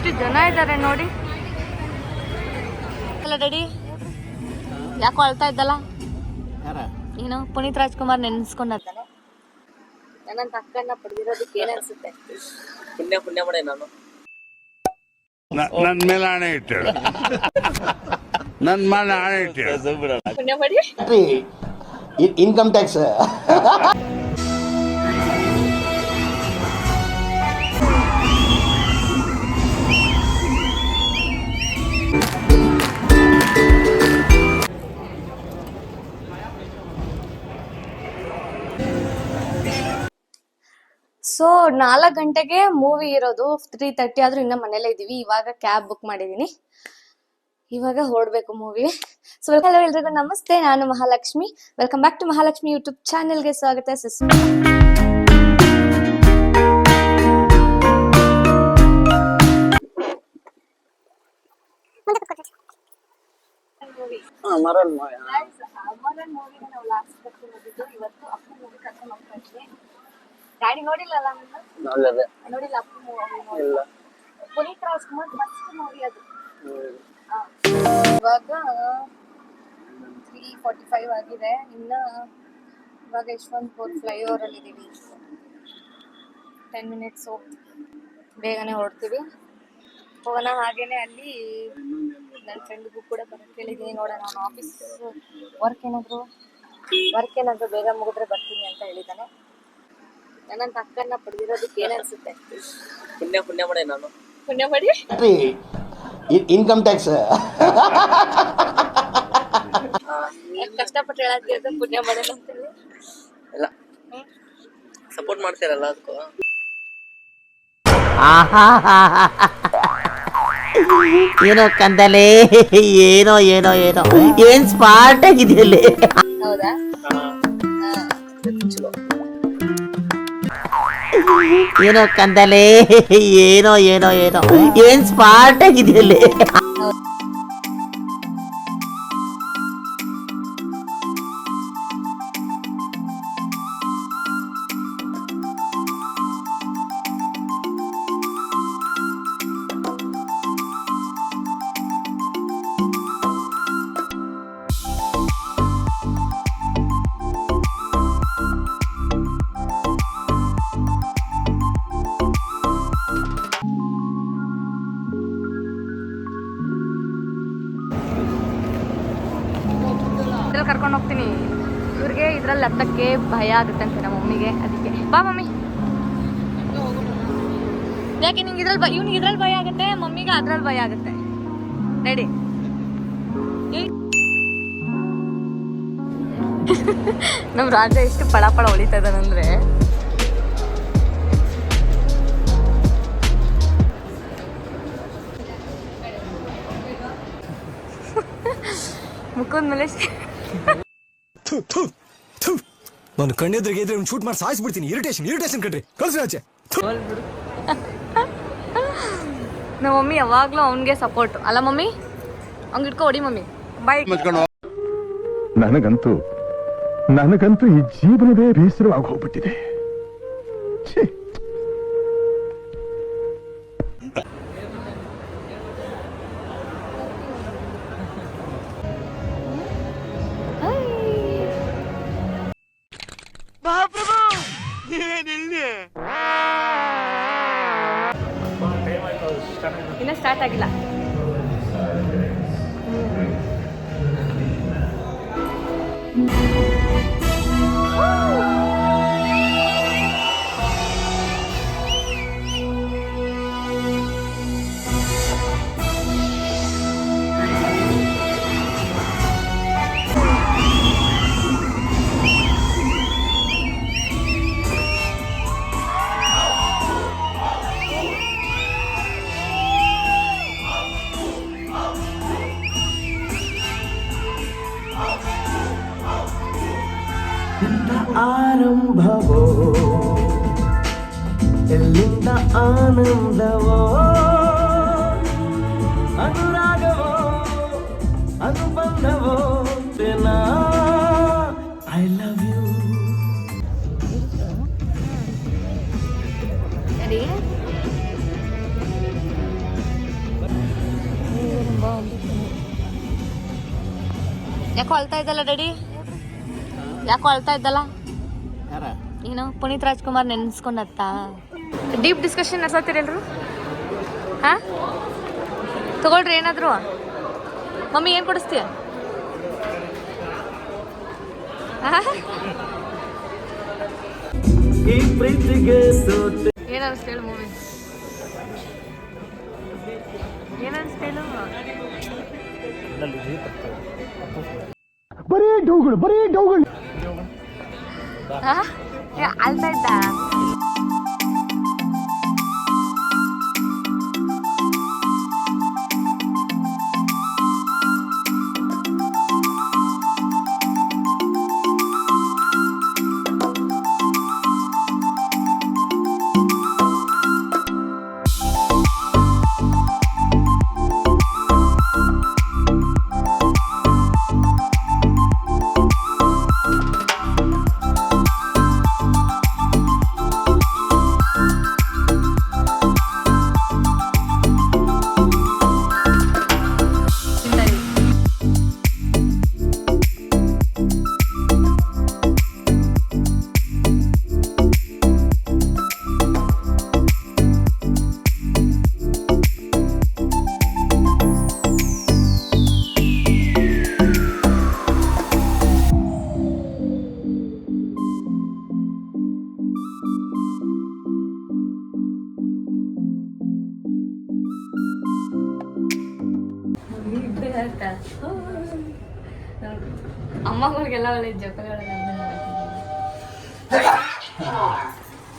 ಎಷ್ಟು ಜನ ಇದ್ದಾರೆ ನೋಡಿ. ಅಲ್ಲ ಡ್ಯಾಡಿ ಯಾಕೋ ಅಳ್ತಾ ಇದ್ದಲ್ಲ? ಏನು ಪುನೀತ್ ರಾಜ್ಕುಮಾರ್ ನೆನ್ಸ್ಕೊಂಡಾನೆ ನನ್ನ ಅಕ್ಕನ್ನ ಪಡೆದಿರೋದಕ್ಕೆ ಏನ್ ಅನ್ಸುತ್ತೆ? ಪುಣ್ಯ ಪುಣ್ಯ ಮಾಡೆ ನಾನು. ನನ್ನ ಮೇಲೆ ಆಣೆ ಇಟ್ಟು ನನ್ನ ಮೇಲೆ ಆಣೆ ಇಟ್ಟು ಪುಣ್ಯ ಪಡಿ ಇನ್ಕಮ್ ಟ್ಯಾಕ್ಸ್. ಸೊ ನಾಲ್ಕು ಗಂಟೆಗೆ ಮೂವಿ ಇರೋದು. ತ್ರೀ ತರ್ಟಿ ಆದ್ರೂ ಇನ್ನ ಮನೇಲೇ ಇದ್ದೀವಿ ಇವಾಗ ಕ್ಯಾಬ್ ಬುಕ್ ಮಾಡಿದ್ದೀನಿ ಇವಾಗ ಹೊರಡ್ಬೇಕು ಮೂವಿ ಸೊ ಹಲೋ ಎಲ್ರಿಗೂ ನಮಸ್ತೆ. ನಾನು Mahalakshmi. Welcome back to Mahalakshmi YouTube ಚಾನೆಲ್ಗೆ ಸ್ವಾಗತ. ಸಿಸ್ ಹಾ ಮಾಡ್ತಾ ಮಾವ ಡ್ಯಾಡಿ ನೋಡಿಲ್ಲಲ್ಲ ನೋಡಿಲ್ಲ ಮೂವಿ ಇಲ್ಲ. ಪುನೀತ್ ರಾಜ್ಕುಮಾರ್ ಫಸ್ಟ್ ಮೂವಿ ಅದು. ಇವಾಗ ತ್ರೀ ಫಾರ್ಟಿ ಫೈವ್ ಆಗಿದೆ. ಇನ್ನ ಇವಾಗ ಯಶವಂತಪುರ್ ಫ್ಲೈಓವರ್ ಅಲ್ಲಿ ಇದೀವಿ. ಟೆನ್ ಮಿನಿಟ್ಸ್ ಬೇಗನೆ ಹೊರಡ್ತೀವಿ. ಹೋಗೋಣ ಹಾಗೇನೆ ಅಲ್ಲಿ ನನ್ನ ಫ್ರೆಂಡ್ಗೂ ಕೂಡ ಬರೋಕ್ಕೆ ಹೇಳಿದ್ದೀನಿ ನೋಡೋಣ ನಾನು ಆಫೀಸ್ ವರ್ಕ್ ಏನಾದರೂ ವರ್ಕ್ ಏನಾದರೂ ಬೇಗ ಮುಗಿದ್ರೆ ಬರ್ತೀನಿ ಅಂತ ಹೇಳಿದ್ದಾನೆ ನನ್ನಂತ ಅಕ್ಕನ್ನ ಪಡೆದಿರೋದಕ್ಕೆ ಏನನ್ಸುತ್ತೆ ಅನ್ಸುತ್ತೆ? ಪುಣ್ಯ ಪುಣ್ಯ ಮಾಡೆ ನಾನು. ಪುಣ್ಯ ಮಾಡಿ? ಇನ್ಕಮ್ ಟ್ಯಾಕ್ಸ್ ಕಷ್ಟಪಟ್ಟು ಹೇಳತ್ತೀರ ಪುಣ್ಯ ಮಾಡೋಣ ಅಂತೇಳಿ ಇಲ್ಲ. ಸಪೋರ್ಟ್ ಮಾಡ್ತೀರಲ್ಲ ಅದಕ್ಕೂ ಏನೋ ಕಂದಲೆ ಏನೋ ಏನೋ ಏನೋ. ಏನ್ ಸ್ಮಾರ್ಟ್ ಆಗಿದೆಯಲ್ಲಿ? ಹೌದಾ? ಏನೋ ಕಂದಲೇ ಏನೋ ಏನೋ ಏನೋ. ಏನ್ ಸ್ಮಾರ್ಟ್ ಆಗಿದೆಯಲ್ಲಿ ಭಯ ಆಗುತ್ತಂತೆ ನಮ್ಮ ಮಮ್ಮಿಗೆ ಅದಕ್ಕೆ. ಬಾ ಮಮ್ಮಿ. ಯಾಕೆ ನಿಂಗೆ ಇದ್ರಲ್ಲಿ ಭಯ ಇವ್ನಿಗೆ ಇದ್ರಲ್ಲಿ ಭಯ ಆಗುತ್ತೆ, ಮಮ್ಮಿಗೆ ಅದ್ರಲ್ಲಿ ಭಯ ಆಗುತ್ತೆ. ರೆಡಿ ನಮ್ಮ ರಾಜ ಎಷ್ಟು ಪಳ ಪಳ ಹೊಳಿತಾ ಇದ್ದಾನಂದ್ರೆ. ಮುಖದ ಮೇಲೆ ನಾನು ಕಣ್ಣೆದ್ರಿಗೆ ಇದ್ರೆ ಶೂಟ್ ಮಾಡಿ ಸಾಯಿಸ್ಬಿಡ್ತೀನಿ. ಇರಿಟೇಷನ್ ಇರಿಟೇಷನ್ ಕಣ್ರಿ. ಕಳ್ಸಿ ಆಚೆ. ನಮ್ಮ ಮಮ್ಮಿ ಯಾವಾಗ್ಲೂ ಅವನಿಗೆ ಸಪೋರ್ಟ್ ಅಲ್ಲ ಮಮ್ಮಿ? ಅವ್ನ್ ಇಟ್ಕೊ ಹೊಡಿ ಮಮ್ಮಿ. ಬೈ ನನಗಂತೂ ನನಗಂತೂ ಈ ಜೀವನವೇ ಬೇಸರವಾಗಿ ಹೋಗ್ಬಿಟ್ಟಿದೆ. ಇನ್ನ ಸ್ಟಾರ್ಟ್ ಆಗಿಲ್ಲ. ಆರಂಭವೋ ಎಲ್ಲಿಂದ ಆನಂದವೋ ಅನುರಾಗವೋ ಅನುಬಂಧವೋ ಐ ಲವ್ ಯು ಯಾಕೋ ಅಳ್ತಾ ಇದ್ದಲ್ಲ ಡ್ಯಾಡಿ ಯಾಕೋ ಅಳ್ತಾ ಇದ್ದಲ್ಲ? ಏನು ಪುನೀತ್ ರಾಜ್ಕುಮಾರ್ ನೆನ್ಸ್ಕೊಂಡತ್ತ? ಡೀಪ್ ಡಿಸ್ಕಷನ್ ನಡ್ಸತ್ತೀರಲ್ರು ಹಾ? ತಗೊಳ್ರಿ ಏನಾದ್ರು. ಮಮ್ಮಿ ಏನು ಕೊಡಿಸ್ತೀಯ? ಏನು ಅನಿಸ್ತು ಹೇಳು ಮೂವಿ? ಏನು ಅನಿಸ್ತು ಹೇಳು ಬರೀ ಡೌಗಳು ಬರೀ ಡೌಗಳು. ಹಾ? ಏ, ಅಳ್ತಾ ಇದ್ದ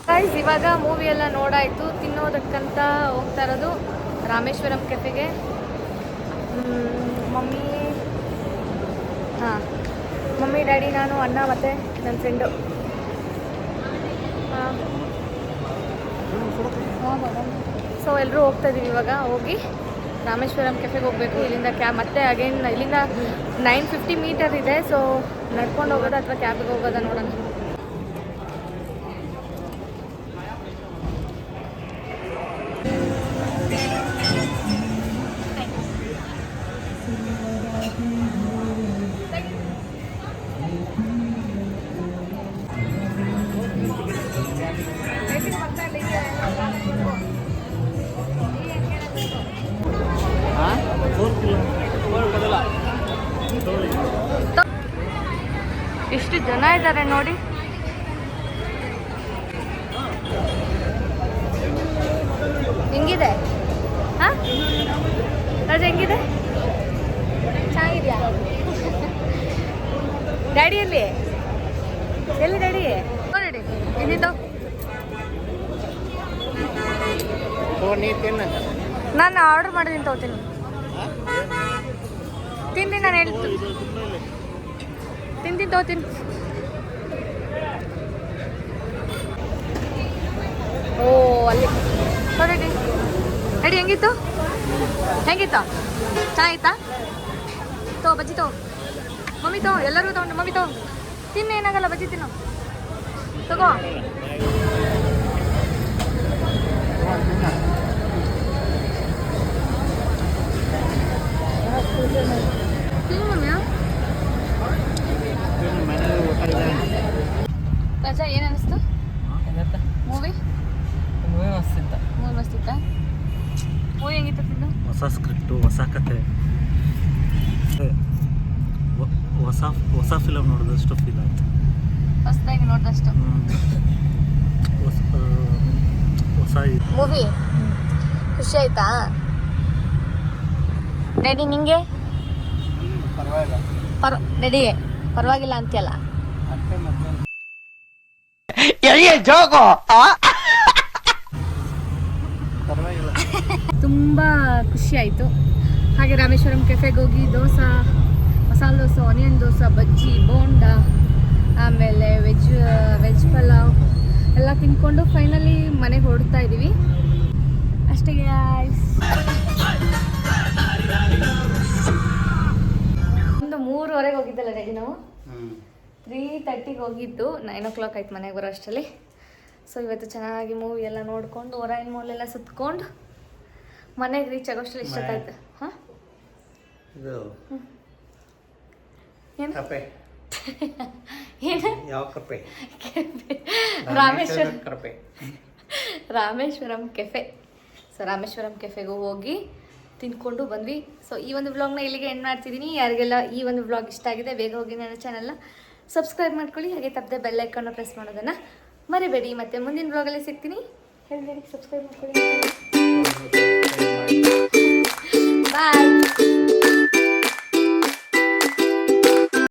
ಗೈಸ್ ಇವಾಗ ಮೂವಿ ಎಲ್ಲ ನೋಡಾಯ್ತು. ತಿನ್ನೋದಕ್ಕಂತ ಹೋಗ್ತಾ ಇರೋದು ರಾಮೇಶ್ವರಂ ಕೆಫೆಗೆ ಮಮ್ಮಿ ಹಾಂ ಮಮ್ಮಿ ಡ್ಯಾಡಿ ನಾನು ಅಣ್ಣ ಮತ್ತು ನನ್ನ ಫ್ರೆಂಡು ಸೊ ಎಲ್ಲರೂ ಹೋಗ್ತಾ ಇದ್ದೀವಿ ಇವಾಗ. ಹೋಗಿ ರಾಮೇಶ್ವರಂ ಕೆಫೆಗೆ ಹೋಗಬೇಕು. ಇಲ್ಲಿಂದ ಕ್ಯಾಬ್ ಮತ್ತೆ ಅಗೇನ್ ಇಲ್ಲಿಂದ ನೈನ್ ಫಿಫ್ಟಿ ಮೀಟರ್ ಇದೆ. ಸೊ ನಡ್ಕೊಂಡು ಹೋಗೋದ ಅಥವಾ ಕ್ಯಾಬಿಗೆ ಹೋಗೋದಾ ನೋಡೋಣ. ಜನ ಇದ್ದಾರೆ ನೋಡಿ. ಹೆಂಗಿದೆ? ಹಾ? ರಾಜ ಹೆಂಗಿದೆ? ಚೆನ್ನಾಗಿದೆಯಾ? ಡ್ಯಾಡಿ ಎಲ್ಲಿ? ಎಲ್ಲಿ ಡ್ಯಾಡಿ? ನೋಡಿ ಎಲ್ಲಿದ್ದು? ನಾನು ಆರ್ಡರ್ ಮಾಡಿದ್ದೀನಿ ತಗೋತೀನಿ. ತಿಂದು ನಾನು ಹೇಳ್ತೀನಿ. ತಿಂತೀನಿ ತಗೋತೀನಿ. ಓ, ಅಲ್ಲಿ. ರೆಡಿ ರೆಡಿ ಹೆಂಗಿತ್ತು? ಹೆಂಗಿತ್ತು? ಚೆನ್ನಾಗಿತ್ತಾ? ತೋ, ಬಜ್ಜಿ ತೋ. ಮಮ್ಮಿ ತೋ, ಎಲ್ಲರೂ ತಗೊಂಡು ಮಮ್ಮಿ ತೋ. ತಿನ್ನ, ಏನಾಗಲ್ಲ, ಬಜ್ಜಿ ತಿನ್ನು. ತಗೋ ಮಮ್ಮಿ ರಾಜಾ ಏನು ಅನಿಸ್ತು ಮೂವಿ ಮೂವಿ ಮಸ್ತಿತ್ತ ಮೂವಿ ಮಸ್ತಿತ್ತ ಮೂವಿ ಹೆಂಗಿತ್ತು ಹೊಸ ಸ್ಕ್ರಿಪ್ಟು ಹೊಸ ಕತೆ. ಹೊಸ ಹೊಸ ಫಿಲಮ್ ನೋಡಿದಷ್ಟು ಫೀಲ್ ಆಯ್ತು. ಹೊಸದಾಗಿ ನೋಡಿದಷ್ಟು. ಹೊಸ ಮೂವಿ ಖುಷಿ ಆಯ್ತಾ? ಡ್ಯಾಡಿ ನಿಂಗೆ? ಪರ್ ಡ್ಯಾಡಿ ಪರವಾಗಿಲ್ಲ ಅಂತೀಯಲ್ಲ? ತುಂಬ ಖುಷಿ ಆಯಿತು ಹಾಗೆ ರಾಮೇಶ್ವರಂ ಕೆಫೆಗೆ ಹೋಗಿ ದೋಸೆ ಮಸಾಲೆ ದೋಸೆ ಆನಿಯನ್ ದೋಸೆ ಬಜ್ಜಿ ಬೋಂಡ ಆಮೇಲೆ ವೆಜ್ ವೆಜ್ ಪಲಾವ್ ಎಲ್ಲ ತಿನ್ಕೊಂಡು ಫೈನಲಿ ಮನೆಗೆ ಹೊರಡ್ತಾ ಇದ್ದೀವಿ. ಅಷ್ಟೇ guys. ಒಂದು ಮೂರುವರೆಗೆ ಹೋಗಿದ್ದಲ್ಲ ರೆಡಿ ನಾವು ತ್ರೀ ತರ್ಟಿಗೆ ಹೋಗಿದ್ದು ನೈನ್ ಓ ಕ್ಲಾಕ್ ಆಯ್ತು ಮನೆಗೆ ಬರೋ ಅಷ್ಟರಲ್ಲಿ. ಸೊ ಇವತ್ತು ಚೆನ್ನಾಗಿ ಮೂವಿ ಎಲ್ಲ ನೋಡ್ಕೊಂಡು ಒರಾಯಿನ್ ಮಾಲ್ ಎಲ್ಲ ಸುತ್ಕೊಂಡು ಮನೆಗೆ ರೀಚ್ ಆಗೋಷ್ಟರಲ್ಲಿ ಇಷ್ಟೊತ್ತಾಯ್ತು ಹಾಂ? ಏನು? ಯಾವ cafe Rameshwara cafe Rameshwaram cafe. So Rameshwaram ಕೆಫೆಗೂ ಹೋಗಿ ತಿಂದ್ಕೊಂಡು ಬಂದ್ವಿ. ಸೊ ಈ ಒಂದು ವ್ಲಾಗ್ನ ಇಲ್ಲಿಗೆ ಎಂಡ್ ಮಾಡ್ತಿದ್ದೀನಿ. ಯಾರಿಗೆಲ್ಲ ಈ ಒಂದು ವ್ಲಾಗ್ ಇಷ್ಟ ಆಗಿದೆ ಬೇಗ ಹೋಗಿ ನನ್ನ ಚಾನಲ್ನ ಸಬ್ಸ್ಕ್ರೈಬ್ ಮಾಡ್ಕೊಳ್ಳಿ ಹಾಗೆ ತಪ್ಪದೆ ಬೆಲ್ ಐಕನ್ನ ಪ್ರೆಸ್ ಮಾಡೋದನ್ನು ಮರಿಬೇಡಿ. ಮತ್ತೆ ಮುಂದಿನ ಬ್ಲಾಗಲ್ಲಿ ಸಿಗ್ತೀನಿ. ಹೇಳಿ ಸಬ್ಸ್ಕ್ರೈಬ್ ಮಾಡ್ಕೊಳ್ಳಿ. ಬಾಯ್